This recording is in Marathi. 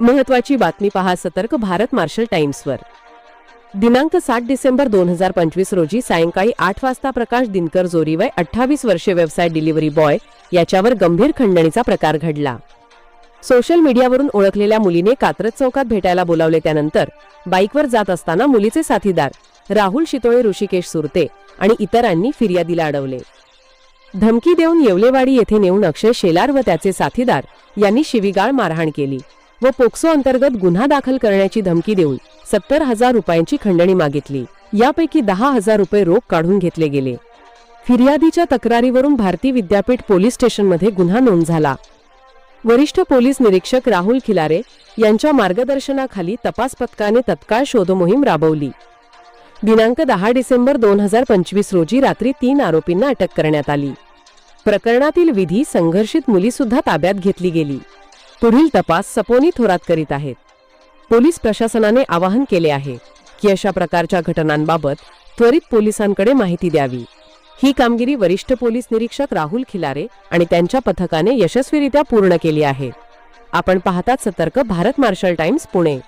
महत्वाची बातमी पहा सतर्क भारत मार्शल टाइम्सवर. दिनांक सात डिसेंबर दोन हजार पंचवीस रोजी सायंकाळी आठ वाजता प्रकाश दिनकर जोरीवय अठ्ठावीस वर्षे व्यवसाय डिलिव्हरी बॉय याच्यावर गंभीर खंडणीचा प्रकार घडला. सोशल मीडियावरून ओळखलेल्या मुलीने कात्रज चौकात भेटायला बोलावले त्यानंतर बाईकवर जात असताना मुलीचे साथीदार राहुल शितोळे ऋषिकेश सुरते आणि इतरांनी फिर्यादीला अडवले. धमकी देऊन येवलेवाडी येथे नेऊन अक्षय शेलार व त्याचे साथीदार यांनी शिवीगाळ मारहाण केली. व पोक्सो अंतर्गत गुन्हा दाखल करण्याची धमकी देऊन सत्तर हजार रुपयांची खंडणी मागितली. यापैकी दहा हजार रुपये रोख काढून घेतले गेले. फिर्यादीच्या तक्रारीवरून भारती विद्यापीठ पोलीस स्टेशनमध्ये गुन्हा नोंद झाला. वरिष्ठ पोलीस निरीक्षक राहुल खिलारे यांच्या मार्गदर्शनाखाली तपास पथकाने तत्काळ शोधमोहीम राबवली. दिनांक दहा डिसेंबर दोन हजार पंचवीस रोजी रात्री तीन आरोपींना अटक करण्यात आली. प्रकरणातील विधी संघर्षित मुलीसुद्धा ताब्यात घेतली गेली. पुढील तपास सपोनी थोरात करीत आहेत. पोलीस प्रशासनाने आवाहन केले आहे की अशा प्रकारच्या घटनांबाबत त्वरित पोलिसांकडे माहिती द्यावी. ही कामगिरी वरिष्ठ पोलीस निरीक्षक राहुल खिलारे आणि त्यांच्या पथकाने यशस्वीरित्या पूर्ण केली आहे. आपण पाहतात सतर्क भारत मार्शल टाइम्स पुणे.